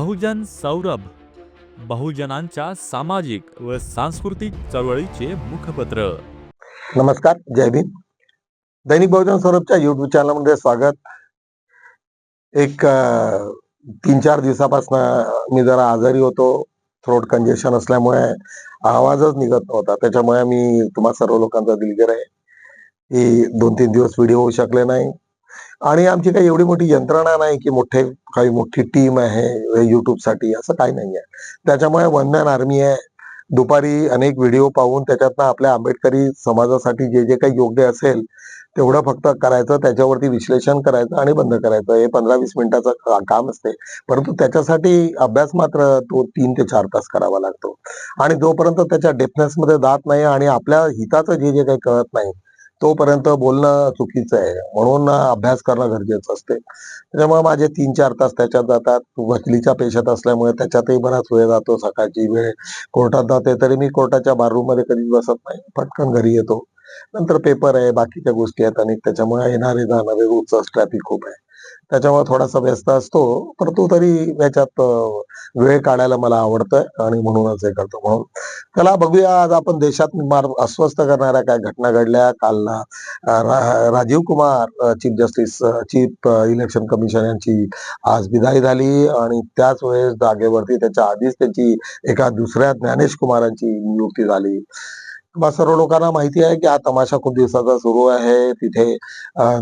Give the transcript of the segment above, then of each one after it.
बहुजन सौरभ बहुजनांच्या सामाजिक व सांस्कृतिक चळवळीचे मुखपत्र. नमस्कार जय भीम. दैनिक बहुजन सौरभच्या युट्यूब चॅनलमध्ये स्वागत. एक तीन चार दिवसापासून मी जरा आजारी होतो. थ्रोट कंजेशन असल्यामुळे आवाजच निघत नव्हता. त्याच्यामुळे मी तुम्हा सर्व लोकांचा दिलगीर आहे की दोन तीन दिवस व्हिडिओ होऊ शकले नाही. आणि आमची काही एवढी मोठी यंत्रणा नाही की मोठे काही मोठी टीम आहे युट्यूबसाठी असं काही नाही आहे. त्याच्यामुळे वन मॅन आर्मी आहे. दुपारी अनेक व्हिडिओ पाहून त्याच्यातनं आपल्या आंबेडकरी समाजासाठी जे जे काही योग्य असेल तेवढं फक्त करायचं त्याच्यावरती विश्लेषण करायचं आणि बंद करायचं. हे पंधरा वीस मिनिटाचं काम असते. परंतु त्याच्यासाठी अभ्यास मात्र तो तीन ते चार तास करावा लागतो. आणि जोपर्यंत त्याच्या डेफनेस मध्ये जात नाही आणि आपल्या हिताचं जे जे काही कळत नाही तोपर्यंत बोलणं चुकीचं आहे. म्हणून अभ्यास करणं गरजेचं असते. त्याच्यामुळे माझे तीन चार तास त्याच्यात जातात. वकिलीच्या पेशात असल्यामुळे त्याच्यातही बराच वेळ जातो. सकाळची वेळ कोर्टात जाते. तरी मी कोर्टाच्या बाररूममध्ये कधीच बसत नाही. पटकन घरी येतो. नंतर पेपर आहे. बाकीच्या गोष्टी आहेत. आणि त्याच्यामुळे येणारे जाणारे रोजच ट्रॅफिक खूप आहे. त्याच्यामुळे थोडासा व्यस्त असतो. परंतु तरी याच्यात वेळ काढायला मला आवडतं आणि म्हणूनच हे करतो. म्हणून चला बघूया आज आपण देशात मार अस्वस्थ करणाऱ्या काय घटना घडल्या. काल Rajiv Kumar chief justice chief election commission यांची आज विदाई झाली. आणि त्याच वेळेस जागेवरती त्याच्या आधीच त्याची एका दुसऱ्या ज्ञानेश कुमारांची नियुक्ती झाली. तुम्हा सर्व लोकांना माहिती आहे की हा तमाशा खूप दिवसाचा सुरू आहे. तिथे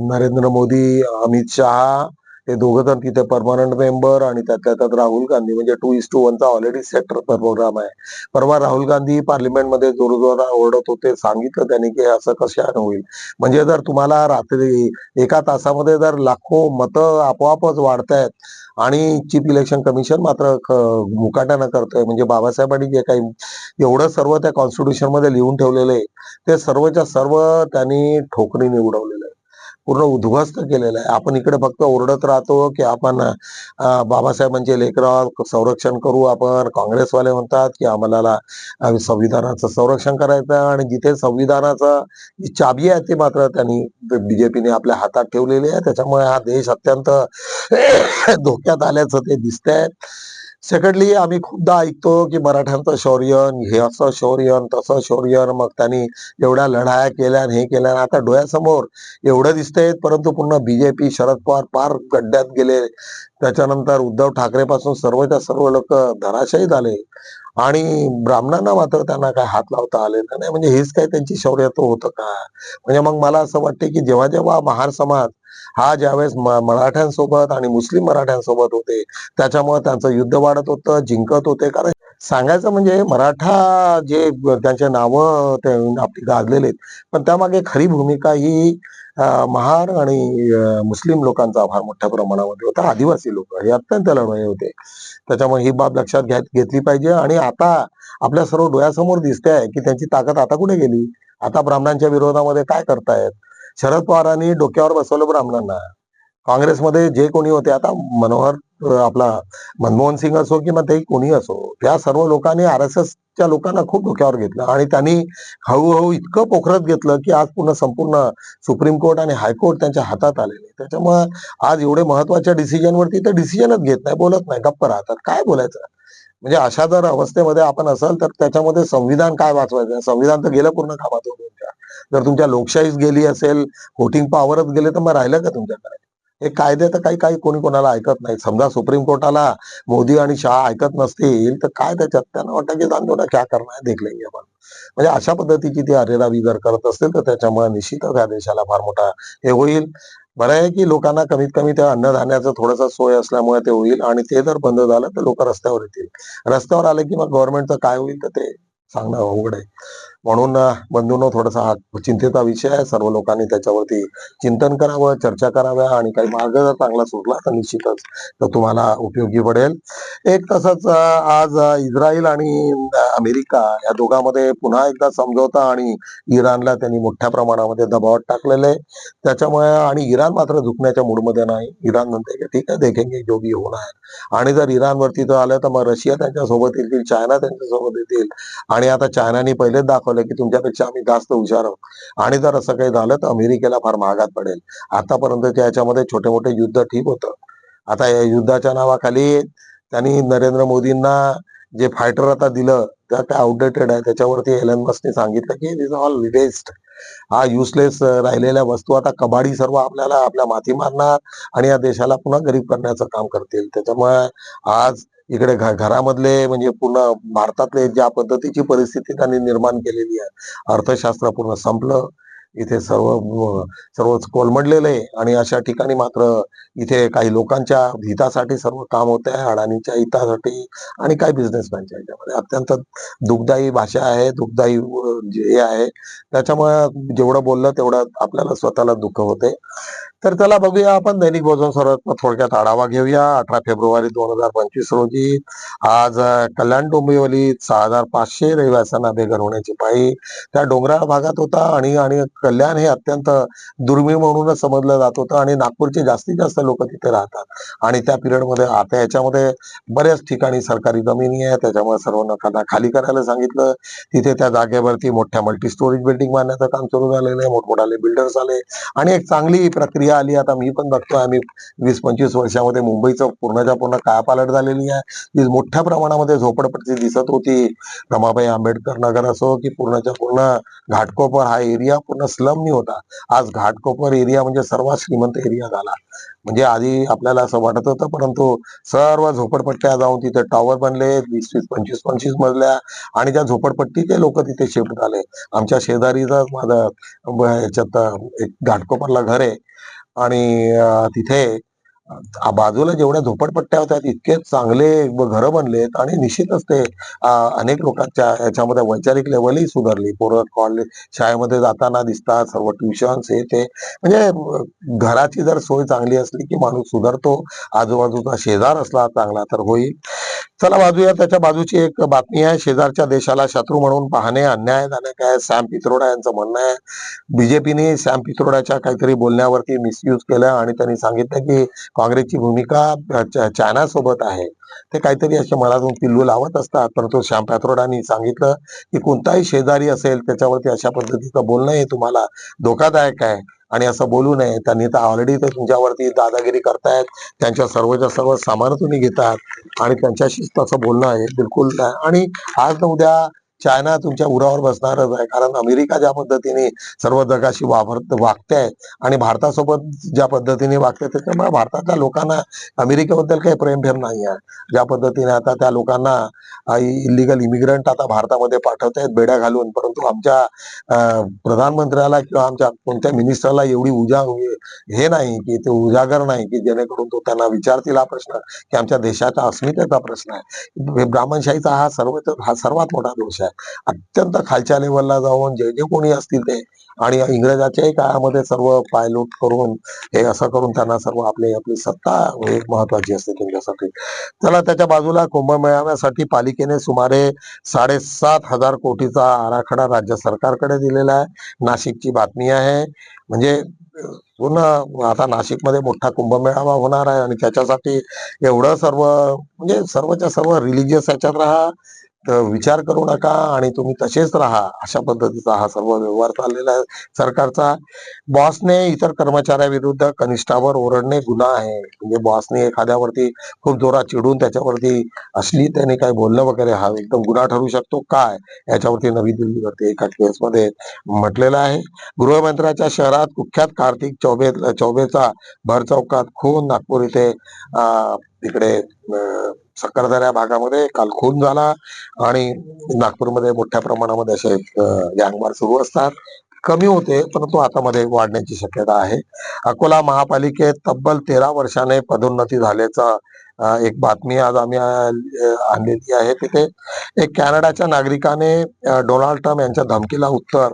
नरेंद्र मोदी अमित शहा ते दोघं जण तिथे परमनंट मेंबर आणि त्यातल्या त्यात राहुल गांधी म्हणजे टू इस टू वनचा ऑलरेडी सेट प्रोग्राम आहे. परवा राहुल गांधी पार्लिमेंटमध्ये जोरजोरात ओरडत होते सांगितलं त्यांनी की असं कशा होईल. म्हणजे जर तुम्हाला रात्री एका तासामध्ये जर लाखो मतं आपोआपच वाढतायत आणि चीफ इलेक्शन कमिशन मात्र मुकाट्यानं करतोय म्हणजे बाबासाहेबांनी जे काही एवढं सर्व त्या कॉन्स्टिट्यूशनमध्ये लिहून ठेवलेलं आहे ते सर्वच्या सर्व त्यांनी ठोकरीने उडवलेलं पूर्ण उद्ध्वस्त केलेला आहे. आपण इकडे फक्त ओरडत राहतो की आपण बाबासाहेबांचे लेकरावर संरक्षण करू आपण. काँग्रेसवाले म्हणतात की आम्हाला संविधानाचं संरक्षण करायचं आणि जिथे संविधानाचं जी चाबी आहे ती मात्र त्यांनी बीजेपीने आपल्या हातात ठेवलेली आहे. त्याच्यामुळे हा देश अत्यंत धोक्यात आल्याचं ते दिसतंय. सेकंडली आम्ही खूपदा ऐकतो की मराठ्यांचं शौर्य हे असं शौर्य तसं शौर्य मग त्यांनी एवढ्या लढाया केल्या हे केल्या आता डोळ्यासमोर एवढं दिसतंय परंतु पुन्हा बीजेपी शरद पवार पार गड्ड्यात गेले. त्याच्यानंतर उद्धव ठाकरे पासून सर्वच्या सर्व लोक धराशायी झाले. आणि ब्राह्मणांना मात्र त्यांना काय हात लावता आलेलं नाही. म्हणजे हेच काय त्यांची शौर्यत्व होतं का? म्हणजे मग मला असं वाटते की जेव्हा जेव्हा महार समाज हा ज्यावेळेस मराठ्यांसोबत आणि मुस्लिम मराठ्यांसोबत होते त्याच्यामुळे त्यांचं युद्ध वाढत होतं जिंकत होते. कारण सांगायचं म्हणजे मराठा जे त्यांचे नावं ते आपली गाजलेले आहेत पण त्यामागे खरी भूमिका ही महार आणि मुस्लिम लोकांचा आभार मोठ्या प्रमाणामध्ये होता. आदिवासी लोक हे अत्यंत लढवय होते. त्याच्यामुळे ही बाब लक्षात घ्या घेतली पाहिजे. आणि आता आपल्या सर्व डोळ्यासमोर दिसते आहे की त्यांची ताकद आता कुठे गेली? आता ब्राह्मणांच्या विरोधामध्ये काय करतायत? शरद पवारांनी डोक्यावर बसवलं ब्राह्मणांना. काँग्रेसमध्ये जे कोणी होते आता मनोहर आपला मनमोहन सिंग असो किंवा ते कोणी असो त्या सर्व लोकांनी आर एस एसच्या लोकांना खूप डोक्यावर घेतलं आणि त्यांनी हळूहळू इतकं पोखरत घेतलं की आज पूर्ण संपूर्ण सुप्रीम कोर्ट आणि हायकोर्ट त्यांच्या हातात आलेले त्याच्यामुळे आज एवढे महत्त्वाच्या डिसिजनवरती ते डिसिजनच घेत नाही बोलत नाही गप्प राहतात. काय बोलायचं? म्हणजे अशा जर अवस्थेमध्ये आपण असाल तर त्याच्यामध्ये संविधान काय वाचवायचं? संविधान तर गेलं पूर्ण कामातून. त्या जर तुमच्या लोकशाहीच गेली असेल व्होटिंग पॉवरच गेले तर मग राहिलं का तुमच्याकडे? हे कायदे तर काही काही कोणी कोणाला ऐकत नाही. समजा सुप्रीम कोर्टाला मोदी आणि शाह ऐकत नसतील तर काय त्याच्यात? त्यांना वाटतं की जाण ना क्या करणार देख लेंगे आपण. म्हणजे अशा पद्धतीची ती अरेरावी जर करत असतील तर त्याच्यामुळे निश्चितच या देशाला फार मोठा हे होईल. बरं आहे की लोकांना कमीत कमी त्या अन्नधान्याचं थोडंसं सोय असल्यामुळे ते होईल आणि ते जर बंद झालं तर लोक रस्त्यावर येतील. रस्त्यावर आले की मग गव्हर्नमेंटचं काय होईल तर ते सांगणं अवघड आहे. म्हणून बंधूंनो थोडासा हा चिंतेचा विषय आहे. सर्व लोकांनी त्याच्यावरती चिंतन करावं चर्चा कराव्या आणि काही मार्ग जर चांगला सुटला तर निश्चितच तर तुम्हाला उपयोगी पडेल. एक तसंच आज इस्रायल आणि अमेरिका या दोघांमध्ये पुन्हा एकदा समझोता आणि इराणला त्यांनी मोठ्या प्रमाणामध्ये दबावात टाकलेले आहे. त्याच्यामुळे आणि इराण मात्र झुकण्याच्या मूडमध्ये नाही. इराण म्हणते की ठीक आहे देखेंगे जो भी होणार आहे आणि जर इराणवरती तर आलं तर मग रशिया त्यांच्यासोबत येतील चायना त्यांच्यासोबत येतील. आणि आता चायनाने पहिलेच दाखवलं की तुमच्यापेक्षा आम्ही जास्त हुशार आहोत. आणि जर असं काही झालं तर अमेरिकेला फार महागात पडेल. आतापर्यंतच्या याच्यामध्ये छोटे मोठे युद्ध ठीक होतं. आता या युद्धाच्या नावाखाली त्यांनी नरेंद्र मोदींना जे फायटर आता दिलं त्या काय आउटडेटेड आहे. त्याच्यावरती एलन मस्कने सांगितलं की दिस ऑल वेस्ट हा युसलेस राहिलेल्या वस्तू आता कबाडी सर्व आपल्याला आपल्या माथी मारणार आणि या देशाला पुन्हा गरीब करण्याचं काम करतील. त्याच्यामुळे आज इकडे घरामधले म्हणजे पूर्ण भारतातले ज्या पद्धतीची परिस्थिती त्यांनी निर्माण केलेली आहे अर्थशास्त्र पूर्ण संपलं. इथे सर्व सर्वच कोलमडलेलं आहे. आणि अशा ठिकाणी मात्र इथे काही लोकांच्या हितासाठी सर्व काम होत आहे अडाणीच्या हितासाठी आणि काही बिझनेसमॅनच्या याच्यामध्ये अत्यंत दुःखदायी भाषा आहे दुःखदायी जे हे आहे. त्याच्यामुळे जेवढं बोललं तेवढं आपल्याला स्वतःला दुःख होते तर त्याला बघूया आपण दैनिक भोजन सर्वात थोडक्यात आढावा घेऊया. अठरा फेब्रुवारी दोन हजार पंचवीस रोजी आज कल्याण डोंबिवलीत सहा हजार पाचशे रहिवाशांना बेघर होण्याची पाळी. त्या डोंगराळ भागात होता आणि आणि कल्याण हे अत्यंत दुर्मिळ म्हणूनच समजलं जात होतं आणि नागपूरचे जास्तीत जास्त लोक तिथे राहतात. आणि त्या पिरियडमध्ये आता याच्यामध्ये बऱ्याच ठिकाणी सरकारी जमिनी आहे त्याच्यामुळे सर्व नकांना खाली करायला सांगितलं. तिथे त्या जागेवरती मोठ्या मल्टी स्टोरेज बिल्डिंग बांधण्याचं काम सुरू झालेलं आहे. मोठमोठाले बिल्डर्स आले. आणि एक चांगली प्रक्रिया आली. आता मी पण बघतोय. आम्ही वीस पंचवीस वर्षामध्ये मुंबईचं पूर्णच्या पूर्ण कायापालट झालेली आहे. जी मोठ्या प्रमाणामध्ये झोपडपट्टी दिसत होती. रमाबाई आंबेडकर नगर असो की पूर्णच्या पूर्ण घाटकोपर हा एरिया पूर्ण स्लमनी होता. आज घाटकोपर एरिया म्हणजे सर्वात श्रीमंत एरिया झाला. म्हणजे आधी आपल्याला असं वाटत होतं परंतु सर्व झोपडपट्ट्या जाऊन तिथे टॉवर बनले वीस वीस पंचवीस पंचवीस मजल्या आणि त्या झोपडपट्टीचे लोक तिथे शिफ्ट झाले. आमच्या शेजारीच माझं ह्याच्यात एक घाटकोपरला घर आहे. आणि तिथे बाजूला जेवढ्या झोपडपट्ट्या होत्या इतके चांगले घरं बनलेत आणि निश्चितच ते अनेक लोकांच्या याच्यामध्ये वैचारिक लेवलही सुधारली. पोरं कॉलेज शाळेमध्ये जाताना दिसतात सर्व ट्युशन्स हे ते. म्हणजे घराची जर सोय चांगली असली की माणूस सुधारतो आजूबाजूचा शेजार असला चांगला तर होईल. चला बाजूया त्याच्या बाजूची एक बातमी आहे. शेजारच्या देशाला शत्रू म्हणून पाहणे अन्याय अन्यायजनक काय? सॅम पित्रोडा यांचं म्हणणं आहे. बीजेपीने सॅम पित्रोडाच्या काहीतरी बोलण्यावरती मिसयूज केलं आणि त्यांनी सांगितलं की काँग्रेसची भूमिका चायनासोबत आहे. ते काहीतरी असे मनातून पिल्लू लावत असतात. परंतु श्याम पॅथरोडांनी सांगितलं की कोणताही शेजारी असेल त्याच्यावरती अशा पद्धतीचं बोलणं हे तुम्हाला धोकादायक आहे. आणि असं बोलू नये. त्यांनी तर ऑलरेडी ते तुमच्यावरती दादागिरी करतायत. त्यांच्या सर्वच्या सर्व सामान तुम्ही घेतात. आणि त्यांच्याशीच तसं बोलणं आहे बिलकुल आणि आज उद्या चायना तुमच्या उरावर बसणारच आहे. कारण अमेरिका ज्या पद्धतीने सर्व जगाशी वावर वागते आणि भारतासोबत ज्या पद्धतीने वागते त्याच्यामुळे भारतातल्या लोकांना अमेरिकेबद्दल काही प्रेमभेर नाही आहे. ज्या पद्धतीने आता त्या लोकांना इलिगल इमिग्रंट आता भारतामध्ये पाठवत आहेत बेड्या घालून. परंतु आमच्या प्रधानमंत्र्याला किंवा आमच्या कोणत्या मिनिस्टरला एवढी उजा हे नाही की ते उजागर नाही की जेणेकरून तो त्यांना विचारतील हा प्रश्न की आमच्या देशाच्या अस्मितेचा प्रश्न आहे. ब्राह्मणशाहीचा हा सर्व हा सर्वात मोठा दोष आहे. अत्यंत खालच्या लेवलला जाऊन जे जे कोणी असतील ते आणि इंग्रजाच्याही काळामध्ये सर्व पायलोट करून हे असं करून त्यांना सर्व आपली आपली सत्ता एक महत्वाची असते त्यांच्यासाठी. चला त्याच्या बाजूला कुंभमेळाव्यासाठी पालिकेने सुमारे साडेसात हजार कोटीचा आराखडा राज्य सरकारकडे दिलेला आहे. नाशिकची बातमी आहे. म्हणजे पूर्ण आता नाशिकमध्ये मोठा कुंभमेळावा होणार आहे आणि त्याच्यासाठी एवढं सर्व म्हणजे सर्वच्या सर्व रिलिजियस याच्यात राहा. तर विचार करू नका आणि तुम्ही तसेच राहा. अशा पद्धतीचा हा सर्व व्यवहार चाललेला आहे. सरकारचा बॉसने इतर कर्मचाऱ्याविरुद्ध कनिष्ठावर ओरडणे गुन्हा आहे. म्हणजे बॉसने एखाद्यावरती खूप जोरात चिडून त्याच्यावरती असली त्याने काय बोलणं वगैरे हा एकदम गुन्हा ठरू शकतो काय? याच्यावरती नवी दिल्लीवरती एका केसमध्ये म्हटलेलं आहे. गृहमंत्र्याच्या शहरात कुख्यात कार्तिक चौबे चौबेचा भर चौकात खून नागपूर इथे तिकडे इकडे भागामध्ये काल खून झाला आणि नागपूरमध्ये मोठ्या प्रमाणामध्ये असे गँगवार सुरू असतात. कमी होते परंतु आता मध्ये वाढण्याची शक्यता आहे. अकोला महापालिकेत तब्बल तेरा वर्षाने पदोन्नती झाल्याचा एक बातमी आज आम्ही आणलेली आहे. तिथे एक कॅनडाच्या नागरिकाने डोनाल्ड ट्रम्प यांच्या धमकीला उत्तर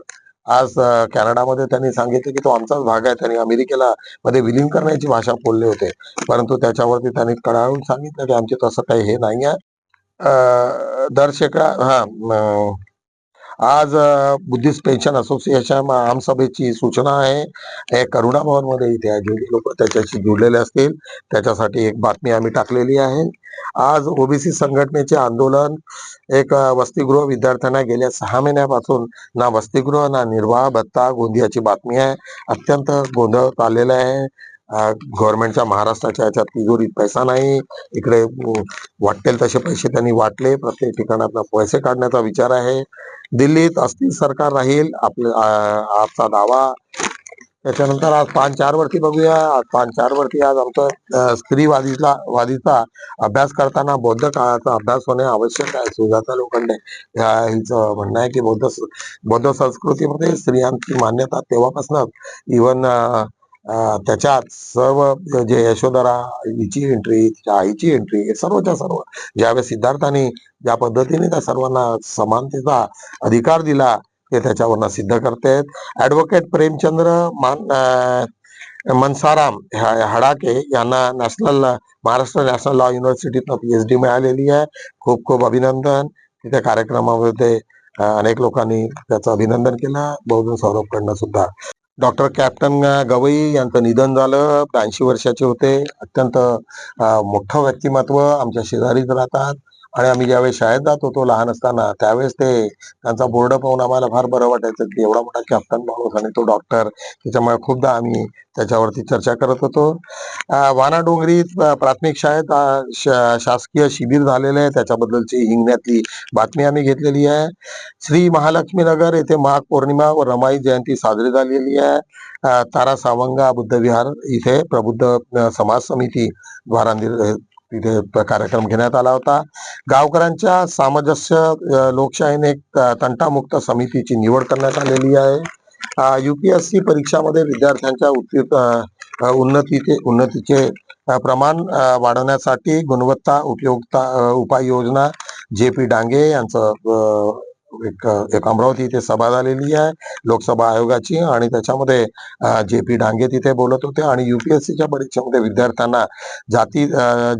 आज कॅनडामध्ये त्यांनी सांगितलं की तो आमचाच भाग आहे. त्यांनी अमेरिकेला मध्ये विलीन करण्याची भाषा बोलले होते. परंतु त्याच्यावरती त्यांनी कडाळून सांगितलं की आमचे तसं काही हे नाही आहे अ, दर शेकडा हा आज बुद्धिस्ट पेन्शन असोसिएशन आमसभेची सूचना आहे. हे करुणा भवनमध्ये इथे आहे लोक त्याच्याशी जुडलेले असतील. त्याच्यासाठी एक बातमी आम्ही टाकलेली आहे. आज ओबीसी संघटनेचे आंदोलन एक वसतिगृह विद्यार्थ्यांना गेल्या सहा महिन्यापासून ना वसतिगृह ना निर्वाह भत्ता गोंदियाची बातमी आहे. अत्यंत गोंधळ आलेला आहे. गव्हर्नमेंटच्या महाराष्ट्राच्या याच्यात तिजोरीत पैसा नाही. इकडे वाटेल तसे पैसे त्यांनी वाटले. प्रत्येक ठिकाणात पैसे काढण्याचा विचार आहे. दिल्लीत अस्थिर सरकार राहील आपले आजचा दावा. त्याच्यानंतर आज पाच चार वरती बघूया. आज पाच चार वरती आज आमचं स्त्रीवादीचा स्त्रीवादीला वादीचा अभ्यास करताना बौद्ध काळाचा अभ्यास होणे आवश्यक आहे. सुजाता लोखंडे ह्या हिचं म्हणणं आहे की बौद्ध बौद्ध संस्कृतीमध्ये स्त्रियांची मान्यता तेव्हापासूनच इवन त्याच्यात सर्व जे यशोधरा हिची एंट्री तिच्या आईची एंट्री हे सर्वच्या सर्व. ज्यावेळेस सिद्धार्थाने ज्या पद्धतीने त्या सर्वांना समानतेचा अधिकार दिला ते त्याच्यावरनं सिद्ध करतायत ऍडव्होकेट प्रेमचंद्र मान मनसाराम हडाके यांना नॅशनल महाराष्ट्र नॅशनल लॉ युनिव्हर्सिटीतनं पीएचडी मिळालेली आहे. खूप खूप अभिनंदन. तिथे कार्यक्रमामध्ये अनेक लोकांनी त्याचं अभिनंदन केलं. बहुजन सौरभकडनं सुद्धा. डॉक्टर कॅप्टन गवई यांचं निधन झालं. ब्याऐंशी वर्षाचे होते. अत्यंत मोठं व्यक्तिमत्व आमच्या शेजारीच राहतात. आणि आम्ही ज्यावेळेस शाळेत जात होतो लहान असताना त्यावेळेस ते त्यांचा बोर्ड पाहून आम्हाला फार बरं वाटायचं की एवढा मोठा कॅप्टन माणूस आणि तो डॉक्टर त्याच्यामुळे खूपदा आम्ही त्याच्यावरती चर्चा करत होतो. अं, वानाडोंगरी प्राथमिक शाळेत शा शासकीय शिबिर झालेलं आहे. त्याच्याबद्दलची हिंगण्यातली बातमी आम्ही घेतलेली आहे. श्री महालक्ष्मी नगर येथे महापौर्णिमा व रमाई जयंती साजरी झालेली आहे. तारा सावंगा बुद्ध विहार इथे प्रबुद्ध समाज समिती द्वारा तिथे कार्यक्रम घेण्यात आला होता. गावकऱ्यांच्या सामंजस्य लोकशाहीने एक तंटामुक्त समितीची निवड करण्यात आलेली आहे. युपीएससी परीक्षामध्ये विद्यार्थ्यांच्या उत्तीर्ण उन्नतीचे उन्नतीचे प्रमाण वाढवण्यासाठी गुणवत्ता उपयोगता उपाययोजना जे पी डांगे यांचं एक एक अमरावती इथे सभा झालेली आहे. लोकसभा आयोगाची आणि त्याच्यामध्ये जे पी डांगे तिथे बोलत होते आणि युपीएससीच्या परीक्षेमध्ये विद्यार्थ्यांना जाती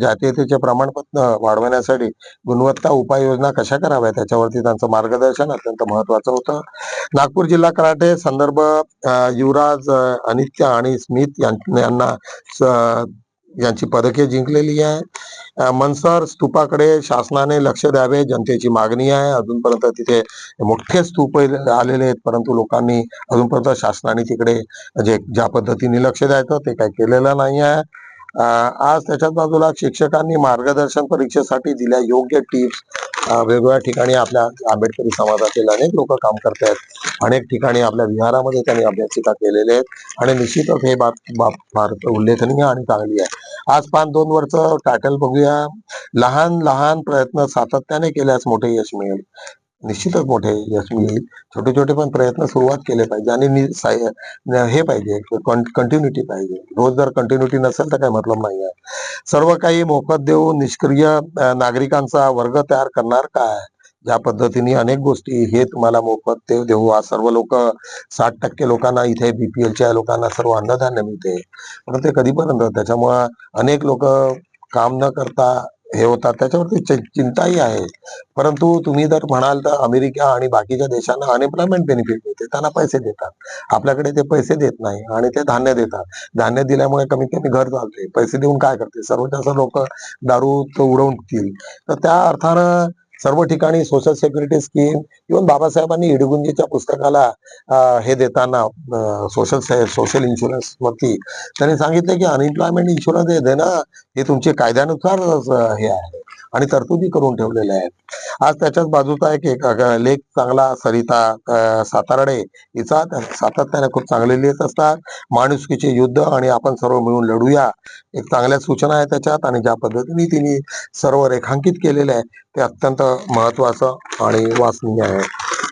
जातीयतेचे प्रमाणपत्र वाढवण्यासाठी गुणवत्ता उपाययोजना कशा कराव्या त्याच्यावरती त्यांचं मार्गदर्शन अत्यंत महत्वाचं होतं. नागपूर जिल्हा कराटे संदर्भ युवराज अनित्य आणि स्मिथ यां- यांना यांची पदके जिंकलेली आहे. मनसर स्तूपाकडे शासनाने लक्ष द्यावे जनतेची मागणी आहे. अजूनपर्यंत तिथे मोठे स्तूप आलेले आहेत परंतु लोकांनी अजूनपर्यंत शासनाने तिकडे जे ज्या पद्धतीने लक्ष द्यायचं ते काही केलेलं नाही आहे. आज त्याच्याच बाजूला शिक्षकांनी मार्गदर्शन परीक्षेसाठी दिल्या योग्य टिप्स. वेगवेगळ्या ठिकाणी आपल्या आंबेडकरी समाजातील अनेक लोक काम करत आहेत अनेक ठिकाणी आपल्या विहारामध्ये त्यांनी अभ्यासिका केलेले आहेत. आणि निश्चितच हे बाब बाब फार उल्लेखनीय आणि चांगली आहे. आज पाच दोन वर्ष टायटल बघूया. लहान लहान प्रयत्न सातत्याने केल्यास मोठे यश मिळेल. निश्चितच मोठे यश मिळेल. छोटे छोटे पण प्रयत्न सुरुवात केले पाहिजे आणि हे पाहिजे. कंटिन्युटी पाहिजे. रोज जर कंटिन्युटी नसेल तर काही मतलब नाही आहे. सर्व काही मोफत देऊन निष्क्रिय नागरिकांचा वर्ग तयार करणार काय? ज्या पद्धतीने अनेक गोष्टी हे तुम्हाला मोफत ते देऊ. आज सर्व लोक साठ टक्के लोकांना इथे बीपीएलच्या लोकांना सर्व अन्नधान्य मिळते. पण ते कधीपर्यंत? त्याच्यामुळं अनेक लोक काम न करता हे होतात. त्याच्यावरती चिंताही आहे. परंतु तुम्ही जर म्हणाल तर अमेरिका आणि बाकीच्या देशांना अनएम्प्लॉयमेंट बेनिफिट मिळते. त्यांना पैसे देतात. आपल्याकडे ते पैसे देत नाही आणि ते धान्य देतात. धान्य दिल्यामुळे कमीत कमी घर चालते. पैसे देऊन काय करते? सर्व जास्त लोक दारू उडवतील तर त्या अर्थानं सर्व ठिकाणी सोशल सेक्युरिटी स्कीम इव्हन बाबासाहेबांनी इडगुंजीच्या पुस्तकाला हे देताना सोशल सोशल इन्शुरन्स वरती त्यांनी सांगितले की अनएम्प्लॉयमेंट इन्शुरन्स हे देणं हे तुमचे कायद्यानुसार हे आहे. आणि तरतुदी करून ठेवलेल्या आहेत. आज त्याच्याच बाजूचा एक लेख चांगला सरिता सातारडे हिचा सातत्याने खूप चांगले लिहित असतात. माणुसकीचे युद्ध आणि आपण सर्व मिळून लढूया. एक चांगल्या सूचना आहे त्याच्यात आणि ज्या पद्धतीने तिने सर्व रेखांकित केलेले आहे ते अत्यंत महत्वाचं आणि वाचनीय आहे.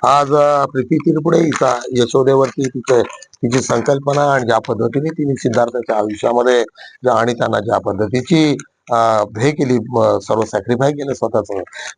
आज प्रीती तिरपुडे हिचा यशोदेवरती तिचे तिची संकल्पना आणि ज्या पद्धतीने तिने सिद्धार्थाच्या आयुष्यामध्ये आणि त्यांना ज्या पद्धतीची हे केली सर्व सॅक्रिफाय केलं स्वतःच.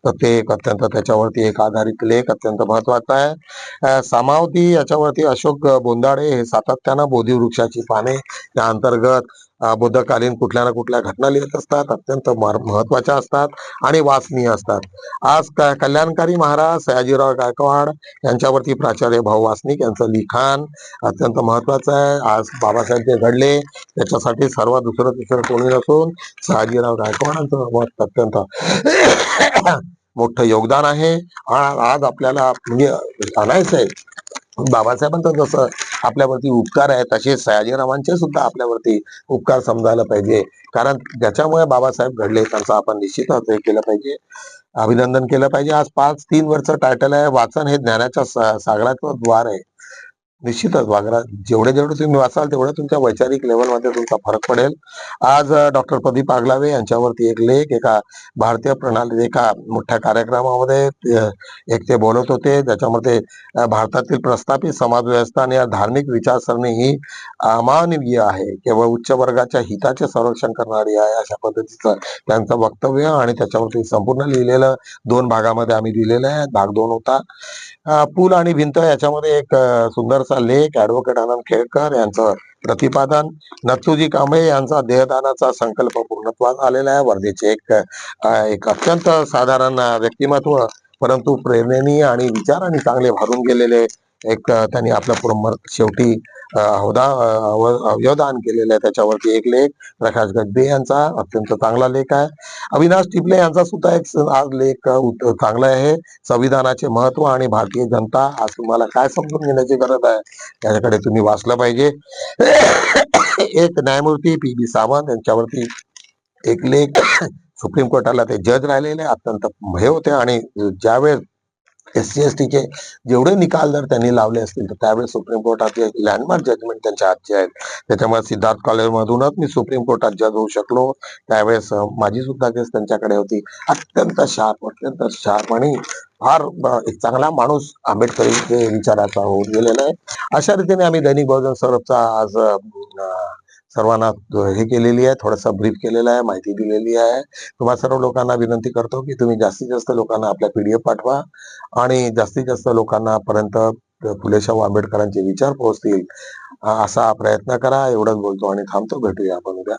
तर ते एक अत्यंत त्याच्यावरती एक आधारित लेख अत्यंत महत्त्वाचा आहे. सामावती याच्यावरती अशोक बोंदाडे हे सातत्यानं बोधी वृक्षाची पाने या अंतर्गत बुद्धकालीन कुठल्या ना कुठल्या घटना लिहित असतात अत्यंत महत्त्वाच्या असतात आणि वाचनीय असतात. आज कल्याणकारी महाराज सयाजीराव गायकवाड यांच्यावरती प्राचार्य भाऊ वासनिक यांचं लिखाण अत्यंत महत्वाचं आहे. आज बाबासाहेब जे घडले त्याच्यासाठी सर्व दुसरं तिसरं कोणी नसून सयाजीराव गायकवाडांचं मत अत्यंत मोठं योगदान आहे. आज आपल्याला म्हणजे आणायचं आहे जसं आपल्यावरती उपकार आहे तसेच सयाजीरावांचे सुद्धा आपल्यावरती उपकार समजायला पाहिजे. कारण ज्याच्यामुळे बाबासाहेब घडले त्यांचा आपण निश्चितच हे केलं पाहिजे. अभिनंदन केलं पाहिजे. आज पाच तीन वरचं टायटल आहे. वाचन हे ज्ञानाच्या सागराचं द्वार आहे. निश्चितच वागरा जेवढे जेवढे तुम्ही वाचाल तेवढ्या तुमच्या वैचारिक लेवलमध्ये तुमचा फरक पडेल. आज डॉक्टर प्रदीप आगलावे यांच्यावरती एक लेख एका भारतीय प्रणाली एका मोठ्या कार्यक्रमामध्ये एक ते बोलत होते. ज्याच्यामध्ये भारतातील प्रस्थापित समाज व्यवस्था आणि या धार्मिक विचारसरणी ही अमानवीय आहे. केवळ उच्च वर्गाच्या हिताचे संरक्षण करणारी आहे अशा पद्धतीचं त्यांचं वक्तव्य आणि त्याच्यावरती संपूर्ण लिहिलेलं दोन भागामध्ये आम्ही दिलेलं आहे. भाग दोन होता. पूल आणि भिंत याच्यामध्ये एक सुंदरसा यांचा लेख ऍडव्होकेट आनंद खेळकर यांचं प्रतिपादन नथुजी कांबळे यांचा देहदानाचा संकल्प पूर्णत्वास आलेला आहे. वर्धेचे एक एक अत्यंत साधारण व्यक्तिमत्व परंतु प्रेरणेनी आणि विचारांनी चांगले भरून गेलेले एक त्यांनी आपला पूर्ण शेवटी अवदा अव- अवयवदान केलेलं आहे. त्याच्यावरती एक लेख प्रकाश गजबे यांचा अत्यंत चांगला लेख आहे. अविनाश टिपले यांचा सुद्धा एक आज लेख चांगला आहे. संविधानाचे महत्त्व आणि भारतीय जनता आज तुम्हाला काय समजून घेण्याची गरज आहे? त्याच्याकडे तुम्ही वाचलं पाहिजे. एक न्यायमूर्ती पी बी सावंत यांच्यावरती एक लेख सुप्रीम कोर्टाला ते जज राहिलेले अत्यंत भय होते. आणि ज्यावेळेस एस सी एस टीचे जेवढे निकाल जर त्यांनी लावले असतील तर त्यावेळेस सुप्रीम कोर्टात लँडमार्क जजमेंट त्यांच्या हातचे आहेत. त्याच्यामुळे सिद्धार्थ कॉलेज मधूनच मी सुप्रीम कोर्टात जज होऊ शकलो. त्यावेळेस माझी सुद्धा केस त्यांच्याकडे होती. अत्यंत शार्प अत्यंत शार्प आणि फार एक चांगला माणूस आंबेडकरी विचाराचा होऊन गेलेला आहे. अशा रीतीने आम्ही दैनिक बहुजन सौरभचा आज सर्वांना हे केलेली आहे थोडासा ब्रीफ केलेलं आहे माहिती दिलेली आहे. तुम्हा सर्व लोकांना विनंती करतो की तुम्ही जास्तीत जास्त लोकांना आपल्या पीडीएफ पाठवा आणि जास्तीत जास्त लोकांना पर्यंत फुले शाहू आंबेडकरांचे विचार पोहोचतील असा प्रयत्न करा. एवढंच बोलतो आणि थांबतो. भेटूया आपण उद्या.